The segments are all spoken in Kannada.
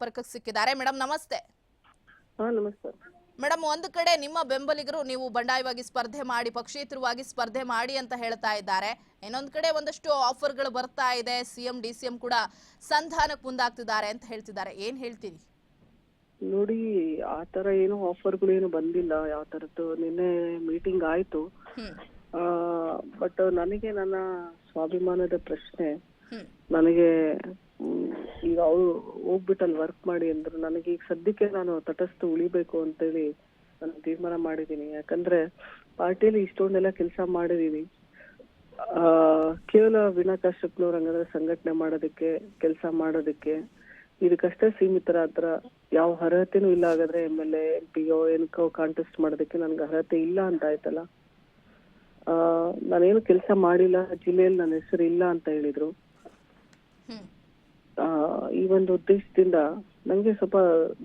ಸಂಪರ್ಕಕ್ಕೆ ಸಿಕ್ಕಿದ್ದಾರೆ. ಮೇಡಮ್ ನಮಸ್ತೆ. ಹಾ ನಮಸ್ತೆ. ಮೇಡಮ್ ಒಂದು ಕಡೆ ನಿಮ್ಮ ಬೆಂಬಲಿಗರು ನೀವು ಬಂಡಾಯವಾಗಿ ಸ್ಪರ್ಧೆ ಮಾಡಿ ಪಕ್ಷೇತರವಾಗಿ ಸ್ಪರ್ಧೆ ಮಾಡಿ ಅಂತ ಹೇಳ್ತಾ ಇದ್ದಾರೆ. ಇನ್ನೊಂದು ಕಡೆ ಒಂದಷ್ಟು ಆಫರ್ಗಳು ಬರ್ತಾ ಇದೆ. ಸಿಎಂ ಡಿ ಸಿ ಎಂ ಕೂಡ ಸಂಧಾನಕ್ಕೆ ಮುಂದಾಗ್ತಿದ್ದಾರೆ ಅಂತ ಹೇಳ್ತಿದ್ದಾರೆ. ಏನ್ ಹೇಳ್ತೀರಿ? ನೋಡಿ ಆ ತರ ಏನು ಆಫರ್ಗಳು ಏನು ಬಂದಿಲ್ಲ. ಯಾವ ತರದ್ದು ನಿನ್ನೆ ಮೀಟಿಂಗ್ ಆಯ್ತು. ಬಟ್ ನನಗೆ ನನ್ನ ಸ್ವಾಭಿಮಾನದ ಪ್ರಶ್ನೆ ನನಗೆ ಈಗ ಅವ್ರು ಹೋಗ್ಬಿಟ್ಟು ಅಲ್ಲಿ ವರ್ಕ್ ಮಾಡಿ ಅಂದ್ರು. ನನಗೆ ಈಗ ಸದ್ಯಕ್ಕೆ ನಾನು ತಟಸ್ಥ ಉಳಿಬೇಕು ಅಂತೇಳಿ ನಾನು ತೀರ್ಮಾನ ಮಾಡಿದೀನಿ ಯಾಕಂದ್ರೆ ಪಾರ್ಟಿಯಲ್ಲಿ ಇಷ್ಟೊಂದೆಲ್ಲ ಕೆಲಸ ಮಾಡಿದೀನಿ ಆ ಕೇವಲ ವೀಣಾ ಕಾಶ್ಯಪ್ನವ್ರ ಹಂಗಂದ್ರೆ ಸಂಘಟನೆ ಮಾಡೋದಕ್ಕೆ ಕೆಲಸ ಮಾಡೋದಕ್ಕೆ ಇದಕ್ಕಷ್ಟೇ ಸೀಮಿತರಾದ್ರ ಯಾವ ಅರ್ಹತೆನೂ ಇಲ್ಲ ಹಾಗಾದ್ರೆ M L A M P ಓ ಏನಕ್ಕೋ ಕಾಂಟೆಸ್ಟ್ ಮಾಡೋದಕ್ಕೆ ನನ್ಗೆ ಅರ್ಹತೆ ಇಲ್ಲ ಅಂತ ಆಯ್ತಲ್ಲ. ಆ ನಾನೇನು ಕೆಲಸ ಮಾಡಿಲ್ಲ ಜಿಲ್ಲೆಯಲ್ಲಿ ನನ್ನ ಹೆಸರು ಇಲ್ಲ ಅಂತ ಹೇಳಿದ್ರು. ಈ ಒಂದು ಉದ್ದೇಶದಿಂದ ನಂಗೆ ಸ್ವಲ್ಪ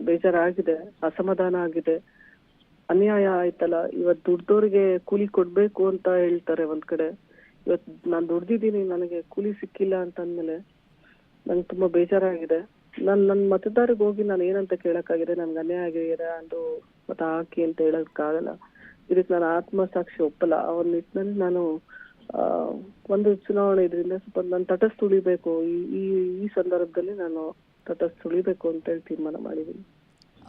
ಬೇಜಾರಾಗಿದೆ, ಅಸಮಾಧಾನ ಆಗಿದೆ. ಅನ್ಯಾಯ ಆಯ್ತಲ್ಲ, ಇವತ್ ದುಡ್ದವ್ರಿಗೆ ಕೂಲಿ ಕೊಡ್ಬೇಕು ಅಂತ ಹೇಳ್ತಾರೆ ಒಂದ್ ಕಡೆ. ಇವತ್ ನಾನ್ ದುಡ್ದಿದ್ದೀನಿ, ನನಗೆ ಕೂಲಿ ಸಿಕ್ಕಿಲ್ಲ ಅಂತ ಅಂದ್ಮೇಲೆ ನಂಗೆ ತುಂಬಾ ಬೇಜಾರಾಗಿದೆ. ನಾನು ನನ್ ಮತದಾರಿಗೆ ಹೋಗಿ ನಾನು ಏನಂತ ಕೇಳಕ್ಕಾಗಿದೆ, ನನ್ಗೆ ಅನ್ಯಾಯ ಆಗಿದೆ ಅಂದು ಮತ ಹಾಕಿ ಅಂತ ಹೇಳಕ್ಕಾಗಲ್ಲ. ಇದಕ್ಕೆ ನಾನು ಆತ್ಮಸಾಕ್ಷಿ ಒಪ್ಪಲ್ಲ. ಅವ್ರ ನಿಟ್ಟಿನಲ್ಲಿ ನಾನು ಒಂದು ಚುನಾವಣೆ ಇದರಿಂದ ಸ್ವಲ್ಪ ನಾನು ತಟಸ್ಥ ಉಳಿಬೇಕು. ಈ ಈ ಸಂದರ್ಭದಲ್ಲಿ ನಾನು ತಟಸ್ಥ ಉಳಿಬೇಕು ಅಂತ ಹೇಳಿ ತೀರ್ಮಾನ ಮಾಡಿದ್ದೀನಿ.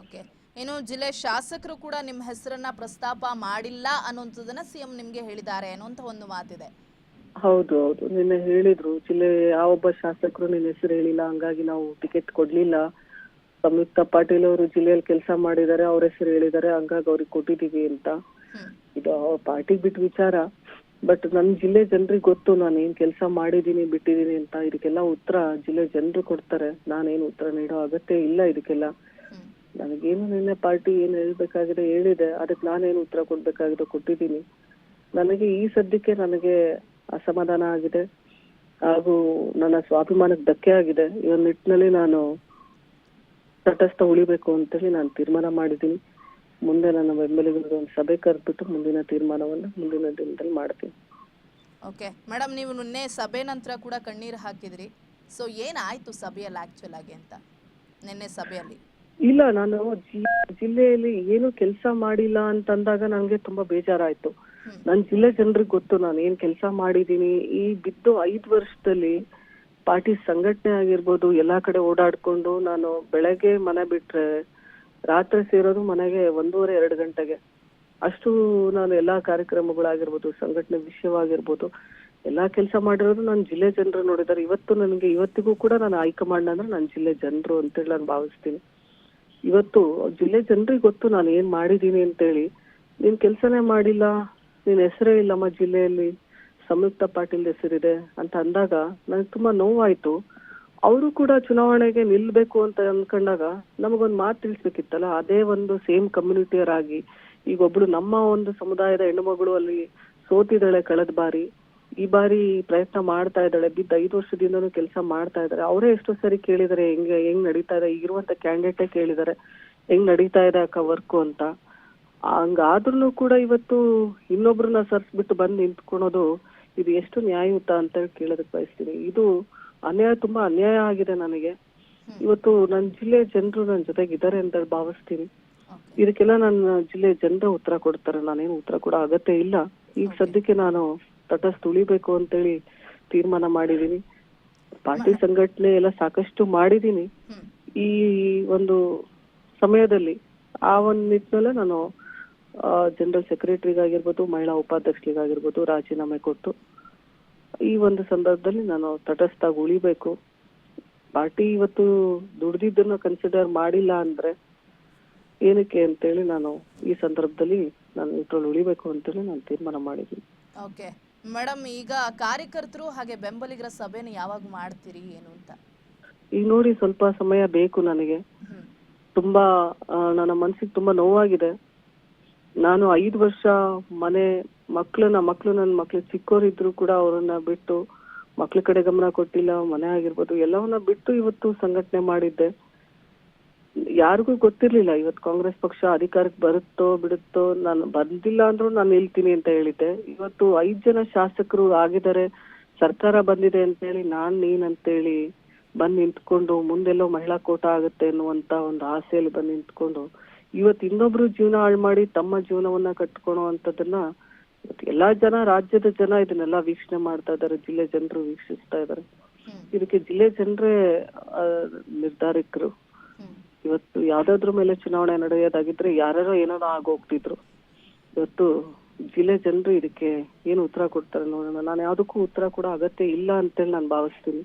ಓಕೆ. ಇನ್ನು ಜಿಲ್ಲೆ ಶಾಸಕರು ಕೂಡ ನಿಮ್ಮ ಹೆಸರನ್ನ ಪ್ರಸ್ತಾಪ ಮಾಡಿಲ್ಲ ಅನ್ನುವಂಥದ್ದನ್ನ ಸಿಎಂ ನಿಮ್ಗೆ ಹೇಳಿದ್ದಾರೆ ಅನ್ನುವಂಥ ಒಂದು ಮಾತಿದೆ. ಹೌದು ಹೌದು. ನಿನ್ನೆ ಹೇಳಿದ್ರು ಜಿಲ್ಲೆ ಯಾವೊಬ್ಬ ಶಾಸಕರು ನಿನ್ನ ಹೆಸರು ಹೇಳಿಲ್ಲ ಹಂಗಾಗಿ ನಾವು ಟಿಕೆಟ್ ಕೊಡ್ಲಿಲ್ಲ. ಸಂಯುಕ್ತ ಪಾಟೀಲ್ ಅವರು ಜಿಲ್ಲೆಯಲ್ಲಿ ಕೆಲಸ ಮಾಡಿದ್ದಾರೆ ಅವ್ರ ಹೆಸರು ಹೇಳಿದ್ದಾರೆ ಹಂಗಾಗಿ ಅವ್ರಿಗೆ ಕೊಟ್ಟಿದೀವಿ ಅಂತ. ಇದು ಪಾರ್ಟಿ ಬಿಟ್ಟು ವಿಚಾರ. ಬಟ್ ನನ್ ಜಿಲ್ಲೆ ಜನರಿಗೆ ಗೊತ್ತು ನಾನು ಏನ್ ಕೆಲಸ ಮಾಡಿದೀನಿ ಬಿಟ್ಟಿದ್ದೀನಿ ಅಂತ ಇದಕ್ಕೆಲ್ಲ ಉತ್ತರ ಜಿಲ್ಲೆ ಜನರು ಕೊಡ್ತಾರೆ. ನಾನೇನು ಉತ್ತರ ನೀಡೋ ಅಗತ್ಯ ಇಲ್ಲ ಇದಕ್ಕೆಲ್ಲ. ನನಗೇನು ನಿನ್ನೆ ಪಾರ್ಟಿ ಏನ್ ಹೇಳ್ಬೇಕಾಗಿದೆ ಹೇಳಿದೆ. ಅದಕ್ಕೆ ನಾನೇನು ಉತ್ತರ ಕೊಡ್ಬೇಕಾಗಿದೆ ಕೊಟ್ಟಿದ್ದೀನಿ. ನನಗೆ ಈ ಸದ್ಯಕ್ಕೆ ನನಗೆ ಅಸಮಾಧಾನ ಆಗಿದೆ. ಹಾಗೂ ನನ್ನ ಸ್ವಾಭಿಮಾನಕ್ಕೆ ಧಕ್ಕೆ ಆಗಿದೆ. ಈ ನಿಟ್ಟಿನಲ್ಲಿ ನಾನು ತಟಸ್ಥ ಉಳಿಬೇಕು ಅಂತೇಳಿ ನಾನು ತೀರ್ಮಾನ ಮಾಡಿದ್ದೀನಿ. ಮುಂದೆ ನನ್ನ ಬೆಂಬಲಿಗರಿಗೆ ಒಂದು ಸಭೆ ಕರೆದ್ಬಿಟ್ಟು ಮುಂದಿನ ತೀರ್ಮಾನವನ್ನು ಮುಂದಿನ ದಿನದಲ್ಲಿ ಮಾಡ್ತೀನಿ. ಓಕೆ ಮೇಡಮ್ ನೀವು ನಿನ್ನೆ ಸಭೆ ನಂತರ ಕೂಡ ಕಣ್ಣೀರು ಹಾಕಿದ್ರಿ. ಸೊ ಏನಾಯ್ತು ಸಭೆಯಲ್ಲಿ ಆಕ್ಚುಲ್ ಆಗಿ ಅಂತ? ನಿನ್ನೆ ಸಭೆಯಲ್ಲಿ? ಇಲ್ಲ ನಾನು ಜಿ- ಜಿಲ್ಲೆಯಲ್ಲಿ ಏನು ಕೆಲಸ ಮಾಡಿಲ್ಲ ಅಂತಂದಾಗ ನನಗೆ ತುಂಬಾ ಬೇಜಾರಾಯ್ತು. ನನ್ ಜಿಲ್ಲೆ ಜನರಿಗೆ ಗೊತ್ತು ನಾನು ಏನ್ ಕೆಲಸ ಮಾಡಿದೀನಿ ಈ ಬಿದ್ದು ಐದ್ ವರ್ಷದಲ್ಲಿ ಪಾರ್ಟಿ ಸಂಘಟನೆ ಆಗಿರ್ಬೋದು ಎಲ್ಲಾ ಕಡೆ ಓಡಾಡ್ಕೊಂಡು ನಾನು ಬೆಳಗ್ಗೆ ಮನೆ ಬಿಟ್ರೆ ರಾತ್ರಿ ಸೇರೋದು ಮನೆಗೆ ಒಂದೂವರೆ, ಎರಡು ಗಂಟೆಗೆ. ಅಷ್ಟು ನಾನು ಎಲ್ಲಾ ಕಾರ್ಯಕ್ರಮಗಳಾಗಿರ್ಬೋದು, ಸಂಘಟನೆ ವಿಷಯವಾಗಿರ್ಬೋದು, ಎಲ್ಲಾ ಕೆಲಸ ಮಾಡಿರೋದು ನಾನು ಜಿಲ್ಲೆ ಜನರು ನೋಡಿದ್ದಾರೆ. ಇವತ್ತು ನನಗೆ, ಇವತ್ತಿಗೂ ಕೂಡ ನಾನು ಹೈಕಮಾಂಡ್ ಅಂದ್ರೆ ನನ್ನ ಜಿಲ್ಲೆ ಜನರು ಅಂತೇಳಿ ನಾನು ಭಾವಿಸ್ತೀನಿ. ಇವತ್ತು ಜಿಲ್ಲೆ ಜನರಿಗೆ ಗೊತ್ತು ನಾನು ಏನ್ ಮಾಡಿದೀನಿ ಅಂತೇಳಿ. ನೀನ್ ಕೆಲ್ಸನೇ ಮಾಡಿಲ್ಲ, ನಿನ್ ಹೆಸರೇ ಇಲ್ಲಮ್ಮ ಜಿಲ್ಲೆಯಲ್ಲಿ. ಸಂಯುಕ್ತ ಪಾಟೀಲ್ ಹೆಸರಿದೆ ಅಂತ ಅಂದಾಗ ನನಗೆ ತುಂಬಾ ನೋವಾಯ್ತು. ಅವರು ಕೂಡ ಚುನಾವಣೆಗೆ ನಿಲ್ಬೇಕು ಅಂತ ಅನ್ಕೊಂಡಾಗ ನಮಗೊಂದು ಮಾತು ತಿಳಿಸ್ಬೇಕಿತ್ತಲ್ಲ? ಅದೇ ಒಂದು ಸೇಮ್ ಕಮ್ಯುನಿಟಿಯರ್ ಆಗಿ ಈಗ ಒಬ್ಳು ನಮ್ಮ ಒಂದು ಸಮುದಾಯದ ಹೆಣ್ಣುಮಗಳು ಅಲ್ಲಿ ಸೋತಿದ್ದಾಳೆ ಕಳೆದ ಬಾರಿ, ಈ ಬಾರಿ ಪ್ರಯತ್ನ ಮಾಡ್ತಾ ಇದ್ದಾಳೆ, ಬಿದ್ದ ಐದು ವರ್ಷದಿಂದನೂ ಕೆಲಸ ಮಾಡ್ತಾ ಇದ್ದಾರೆ. ಅವರೇ ಎಷ್ಟೋ ಸರಿ ಕೇಳಿದಾರೆ, ಹೆಂಗೆ, ಹೆಂಗ್ ನಡೀತಾ ಇದೆ ಈಗಿರುವಂತ ಕ್ಯಾಂಡಿಡೇಟೇ ಕೇಳಿದಾರೆ, ಹೆಂಗ್ ನಡೀತಾ ಇದೆ ಅಕ್ಕ ವರ್ಕು ಅಂತ. ಹಂಗಾದ್ರೂ ಕೂಡ ಇವತ್ತು ಇನ್ನೊಬ್ರನ್ನ ಸರ್ಸ್ಬಿಟ್ಟು ಬಂದು ನಿಂತ್ಕೊಳೋದು ಇದು ಎಷ್ಟು ನ್ಯಾಯಯುತ ಅಂತ ಹೇಳಿ ಕೇಳೋದಕ್ಕೆ ಬಯಸ್ತೀನಿ. ಇದು ಅನ್ಯಾಯ ತುಂಬಾ ಅನ್ಯಾಯ ಆಗಿದೆ ನನಗೆ. ಇವತ್ತು ನನ್ನ ಜಿಲ್ಲೆ ಜನರು ನನ್ನ ಜೊತೆಗಿದ್ದಾರೆ ಅಂತ ಹೇಳಿ ಭಾವಿಸ್ತೀನಿ ಇದಕ್ಕೆಲ್ಲ ನನ್ನ ಜಿಲ್ಲೆ ಜನರ ಉತ್ತರ ಕೊಡ್ತಾರೆ. ನಾನೇನು ಉತ್ತರ ಕೊಡೋ ಅಗತ್ಯ ಇಲ್ಲ. ಈಗ ಸದ್ಯಕ್ಕೆ ನಾನು ತಟಸ್ಥ ಉಳಿಬೇಕು ಅಂತೇಳಿ ತೀರ್ಮಾನ ಮಾಡಿದೀನಿ ಪಾರ್ಟಿ ಸಂಘಟನೆ ಎಲ್ಲ ಸಾಕಷ್ಟು ಮಾಡಿದೀನಿ ಈ ಒಂದು ಸಮಯದಲ್ಲಿ ಆ ಒಂದ್ ನಿಟ್ಟಿನಲ್ಲೇ ನಾನು ಜನರಲ್ ಸೆಕ್ರೆಟರಿಗಾಗಿರ್ಬೋದು ಮಹಿಳಾ ಉಪಾಧ್ಯಕ್ಷರಿಗಾಗಿರ್ಬೋದು ರಾಜೀನಾಮೆ ಕೊಟ್ಟು ಈ ಒಂದು ಸಂದರ್ಭದಲ್ಲಿ ನಾನು ತಟಸ್ಥಾಗಿ ಉಳಿಬೇಕು. ಪಾರ್ಟಿ ಇವತ್ತು ದುಡ್ದಿದ್ದನ್ನ ಕನ್ಸಿಡರ್ ಮಾಡಿಲ್ಲ ಅಂದ್ರೆ ಏನಕ್ಕೆ ಅಂತೇಳಿ ನಾನು ಈ ಸಂದರ್ಭದಲ್ಲಿ ನಾನು ಇದ್ರಲ್ಲಿ ಉಳಿಬೇಕು ಅಂತೇಳಿ ನಾನು ತೀರ್ಮಾನ ಮಾಡಿದ್ದೀನಿ. ಓಕೆ ಮೇಡಮ್ ಈಗ ಕಾರ್ಯಕರ್ತರು ಹಾಗೆ ಬೆಂಬಲಿಗರ ಸಭೆನ ಯಾವಾಗ ಮಾಡ್ತೀರಿ ಏನು ಅಂತ? ಈಗ ನೋಡಿ ಸ್ವಲ್ಪ ಸಮಯ ಬೇಕು ನನಗೆ. ತುಂಬಾ ಆ, ನನ್ನ ಮನ್ಸಿಗೆ ತುಂಬಾ ನೋವಾಗಿದೆ. ನಾನು ಐದು ವರ್ಷ ಮನೆ ಮಕ್ಳನ್ನ ಮಕ್ಳು ನನ್ನ ಮಕ್ಳು ಚಿಕ್ಕವರಿದ್ರು ಕೂಡ ಅವರನ್ನ ಬಿಟ್ಟು ಮಕ್ಳ ಕಡೆ ಗಮನ ಕೊಟ್ಟಿಲ್ಲ, ಮನೆ ಆಗಿರ್ಬೋದು, ಎಲ್ಲವನ್ನ ಬಿಟ್ಟು ಇವತ್ತು ಸಂಘಟನೆ ಮಾಡಿದ್ದೆ. ಯಾರಿಗೂ ಗೊತ್ತಿರ್ಲಿಲ್ಲ, ಇವತ್ತು ಕಾಂಗ್ರೆಸ್ ಪಕ್ಷ ಅಧಿಕಾರಕ್ಕೆ ಬರುತ್ತೋ, ಬಿಡುತ್ತೋ, ನಾನು ಬಂದಿಲ್ಲ ಅಂದ್ರೂ ನಾನು ನಿಲ್ತೀನಿ ಅಂತ ಹೇಳಿದ್ದೆ. ಇವತ್ತು ಐದ್ ಜನ ಶಾಸಕರು ಆಗಿದ್ದಾರೆ, ಸರ್ಕಾರ ಬಂದಿದೆ ಅಂತ ಹೇಳಿ ನಾನ್, ನೀನ್ ಅಂತೇಳಿ ಬಂದ್ ನಿಂತ್ಕೊಂಡು, ಮುಂದೆಲ್ಲೋ ಮಹಿಳಾ ಕೋಟ ಆಗುತ್ತೆ ಅನ್ನುವಂತ ಒಂದು ಆಸೆಯಲ್ಲಿ ಬಂದ್ ನಿಂತ್ಕೊಂಡು, ಇವತ್ತು ಇನ್ನೊಬ್ರು ಜೀವನ ಹಾಳು ಮಾಡಿ ತಮ್ಮ ಜೀವನವನ್ನ ಕಟ್ಕೊಳೋ ಅಂತದನ್ನ ಇವತ್ತು ಎಲ್ಲಾ ಜನ ರಾಜ್ಯದ ಜನ ಇದನ್ನೆಲ್ಲ ವೀಕ್ಷಣೆ ಮಾಡ್ತಾ ಇದಾರೆ ಜಿಲ್ಲೆ ಜನರು ವೀಕ್ಷಿಸ್ತಾ ಇದಾರೆ. ಇದಕ್ಕೆ ಜಿಲ್ಲೆ ಜನರೇ ನಿರ್ಧಾರಕರು. ಇವತ್ತು ಯಾವ್ದಾದ್ರ ಮೇಲೆ ಚುನಾವಣೆ ನಡೆಯೋದಾಗಿದ್ರೆ ಯಾರ್ಯಾರೋ ಏನಾರೋ ಆಗೋಗ್ತಿದ್ರು. ಇವತ್ತು ಜಿಲ್ಲೆ ಜನರು ಇದಕ್ಕೆ ಏನು ಉತ್ತರ ಕೊಡ್ತಾರೆ ನೋಡೋಣ. ನಾನು ಯಾವ್ದಕ್ಕೂ ಉತ್ತರ ಕೂಡ ಅಗತ್ಯ ಇಲ್ಲ ಅಂತೇಳಿ ನಾನು ಭಾವಿಸ್ತೀನಿ.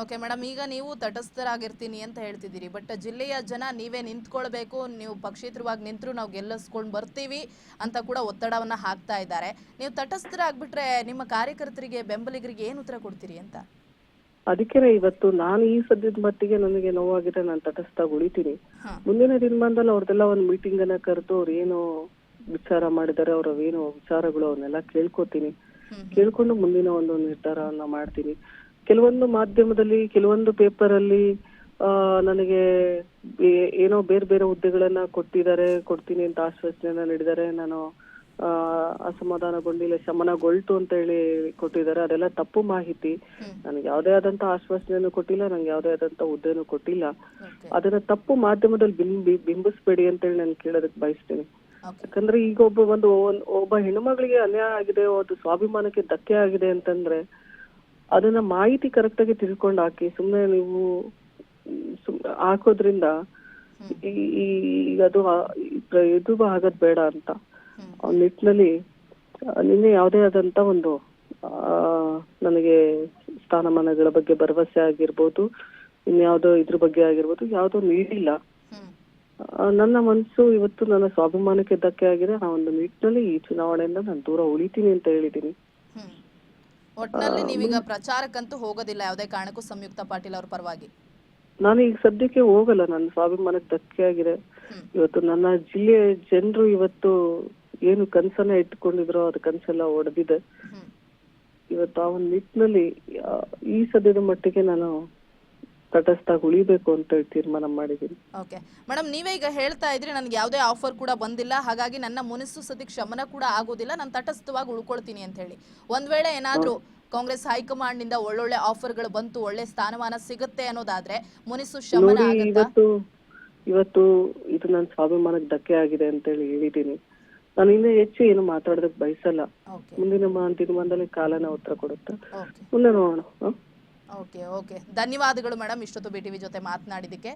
ಓಕೆ ಮೇಡಮ್ ಈಗ ನೀವು ತಟಸ್ಥರಾಗಿರ್ತೀನಿ ಅಂತ ಹೇಳ್ತಿದ್ದೀರಿ ಬಟ್ ಜಿಲ್ಲೆಯ ಜನ ನೀವೇ ನಿಂತ್ಕೊಳ್ಬೇಕು ನೀವು ಪಕ್ಷೇತರವಾಗಿ ನಿಂತರೂ ನಾವು ಗೆಲ್ಲಿಸ್ಕೊಂಡು ಬರ್ತೀವಿ ಅಂತ ಕೂಡ ಒತ್ತಡವನ್ನ ಹಾಕ್ತಾ ಇದ್ದಾರೆ. ನೀವು ತಟಸ್ಥರಾಗ್ಬಿಟ್ರೆ ನಿಮ್ಮ ಕಾರ್ಯಕರ್ತರಿಗೆ ಬೆಂಬಲಿಗರಿಗೆ ಏನು ಉತ್ತರ ಕೊಡ್ತೀರಿ ಅಂತ? ಅದಕ್ಕೆ ಇವತ್ತು ನಾನು ಈ ಸದ್ಯದ ಮಟ್ಟಿಗೆ ನನಗೆ ನೋವಾಗಿದ್ರೆ ನಾನು ತಟಸ್ಥಾಗಿ ಉಳಿತೀನಿ. ಮುಂದಿನ ದಿನಮಾನದಲ್ಲಿ ಅವ್ರದ್ದೆಲ್ಲ ಒಂದು ಮೀಟಿಂಗ್ ಅನ್ನ ಕರೆದು ಅವ್ರು ಏನು ವಿಚಾರ ಮಾಡಿದ್ದಾರೆ ಅವ್ರವೇನು ಏನು ವಿಚಾರಗಳು ಅವನ್ನೆಲ್ಲ ಕೇಳ್ಕೊತೀನಿ. ಕೇಳ್ಕೊಂಡು ಮುಂದಿನ ಒಂದು ನಿರ್ಧಾರವನ್ನ ಮಾಡ್ತೀನಿ. ಕೆಲವೊಂದು ಮಾಧ್ಯಮದಲ್ಲಿ ಕೆಲವೊಂದು ಪೇಪರ್ ಅಲ್ಲಿ ನನಗೆ ಏನೋ ಬೇರೆ ಬೇರೆ ಹುದ್ದೆಗಳನ್ನ ಕೊಟ್ಟಿದ್ದಾರೆ ಕೊಡ್ತೀನಿ ಅಂತ ಆಶ್ವಾಸನೆಯನ್ನ ನೀಡಿದ್ದಾರೆ. ನಾನು ಆ ಅಸಮಾಧಾನಗೊಂಡಿಲ್ಲ ಶಮನಗೊಳ್ತು ಅಂತ ಹೇಳಿ ಕೊಟ್ಟಿದ್ದಾರೆ. ಅದೆಲ್ಲ ತಪ್ಪು ಮಾಹಿತಿ. ನನಗೆ ಯಾವುದೇ ಆದಂತ ಆಶ್ವಾಸನೆಯನ್ನು ಕೊಟ್ಟಿಲ್ಲ ನಂಗೆ ಯಾವುದೇ ಆದಂತ ಹುದ್ದೆನೂ ಕೊಟ್ಟಿಲ್ಲ. ಅದನ್ನ ತಪ್ಪು ಮಾಧ್ಯಮದಲ್ಲಿ ಬಿಂಬಿ ಬಿಂಬಿಸ್ಬೇಡಿ ಅಂತ ಹೇಳಿ ನಾನು ಕೇಳೋದಕ್ಕೆ ಬಯಸ್ತೀನಿ. ಯಾಕಂದ್ರೆ ಈಗ ಒಬ್ಬ ಒಂದು ಒಬ್ಬ ಹೆಣ್ಮಗಳಿಗೆ ಅನ್ಯಾಯ ಆಗಿದೆ ಅದು ಸ್ವಾಭಿಮಾನಕ್ಕೆ ಧಕ್ಕೆ ಆಗಿದೆ ಅಂತಂದ್ರೆ ಅದನ್ನ ಮಾಹಿತಿ ಕರೆಕ್ಟ್ ಆಗಿ ತಿಳ್ಕೊಂಡು ಹಾಕಿ ಸುಮ್ಮನೆ ನೀವು ಹಾಕೋದ್ರಿಂದ ಈ- ಅದು ಇದು ಆಗದ್ ಬೇಡ ಅಂತ. ಆ ನಿಟ್ಟಿನಲ್ಲಿ ನಿನ್ನೆ ಯಾವುದೇ ಆದಂತ ಒಂದು ನನಗೆ ಸ್ಥಾನಮಾನಗಳ ಬಗ್ಗೆ ಭರವಸೆ ಆಗಿರ್ಬೋದು, ಇನ್ಯಾವುದೋ ಇದ್ರ ಬಗ್ಗೆ ಆಗಿರ್ಬೋದು, ಯಾವ್ದೋ ನೀಡಿಲ್ಲ. ನನ್ನ ಮನಸ್ಸು ಇವತ್ತು ನನ್ನ ಸ್ವಾಭಿಮಾನಕ್ಕೆ ಧಕ್ಕೆ ಆಗಿದೆ. ಆ ಒಂದು ನಿಟ್ಟಿನಲ್ಲಿ ಈ ಚುನಾವಣೆಯಿಂದ ನಾನು ದೂರ ಉಳಿತೀನಿ ಅಂತ ಹೇಳಿದ್ದೀನಿ. ಒಟ್ನಲ್ಲಿ ನೀವೀಗ ಪ್ರಚಾರಕ್ಕಂತೂ ಹೋಗೋದಿಲ್ಲ ಯಾವುದೇ ಕಾರಣಕ್ಕೂ ಸಂಯುಕ್ತ ಪಾಟೀಲ್ ಅವ್ರ ಪರವಾಗಿ. ನಾನು ಈಗ ಸದ್ಯಕ್ಕೆ ಹೋಗಲ್ಲ ನನ್ನ ಸ್ವಾಭಿಮಾನಕ್ಕೆ ಧಕ್ಕೆ ಆಗಿದೆ ಇವತ್ತು ನನ್ನ ಜಿಲ್ಲೆಯ ಜನರು ಇವತ್ತು ಏನು ಕನಸನ್ನ ಇಟ್ಕೊಂಡಿದ್ರೋ ಅದ್ ಕನ್ಸೆಲ್ಲ ಒಡೆದಿದೆ. ಇವತ್ತು ಆ ಒಂದು ನಿಟ್ಟಿನಲ್ಲಿ ಈ ಸದ್ಯದ ಮಟ್ಟಿಗೆ ನಾನು ತಟಸ್ಥಾಗಿ ಉಳಿಬೇಕು ಅಂತ ಹೇಳಿ ತೀರ್ಮಾನ ಮಾಡಿದ್ದೀನಿ. ಓಕೆ ಮೇಡಮ್ ನೀವೇ ಈಗ ಹೇಳ್ತಾ ಇದ್ರಿ ನನಗೆ ಯಾವುದೇ ಆಫರ್ ಕೂಡ ಬಂದಿಲ್ಲ. ಹಾಗಾಗಿ ನನ್ನ ಮುನಿಸು ಸತಿ ಶಮನ ಕೂಡ ಆಗೋದಿಲ್ಲ ನಾನು ತಟಸ್ಥವಾಗಿ ಉಳ್ಕೊಳ್ತೀನಿ ಅಂತ ಹೇಳಿ. ಒಂದ್ ವೇಳೆ ಏನಾದ್ರೂ ಕಾಂಗ್ರೆಸ್ ಹೈಕಮಾಂಡ್ನಿಂದ ಒಳ್ಳೊಳ್ಳೆ ಆಫರ್ಗಳು ಬಂತು ಒಳ್ಳೆ ಸ್ಥಾನಮಾನ ಸಿಗುತ್ತೆ ಅನ್ನೋದಾದ್ರೆ ಮುನಿಸು ಶಮನ ನೋಡಿ ಆಗತ್ತಾ? ಇವತ್ತು ಇವತ್ತು ಇದು ನನ್ನ ಸ್ವಾಭಿಮಾನಕ್ಕೆ ಧಕ್ಕೆ ಆಗಿದೆ ಅಂತ ಹೇಳಿ ಹೇಳಿದೀನಿ ನಾನು ಇನ್ನೂ ಹೆಚ್ಚು ಏನು ಮಾತಾಡೋದಕ್ಕೆ ಬಯಸಲ್ಲ. ಓಕೆ ಮುಂದಿನ ತೀರ್ಮಾನದಲ್ಲಿ ದಿನಮಾನದಲ್ಲಿ ಕಾಲನ ಉತ್ತರ ಕೊಡುತ್ತೆ? ಓಕೆ ಮುಂದೆ ನೋಡೋಣ. ಹ? ಓಕೆ ಓಕೆ ಧನ್ಯವಾದಗಳು ಮೇಡಮ್ ಇಷ್ಟೊತ್ತು ಬಿ ಟಿವಿ ಜೊತೆ ಮಾತನಾಡಿದ್ದಕ್ಕೆ.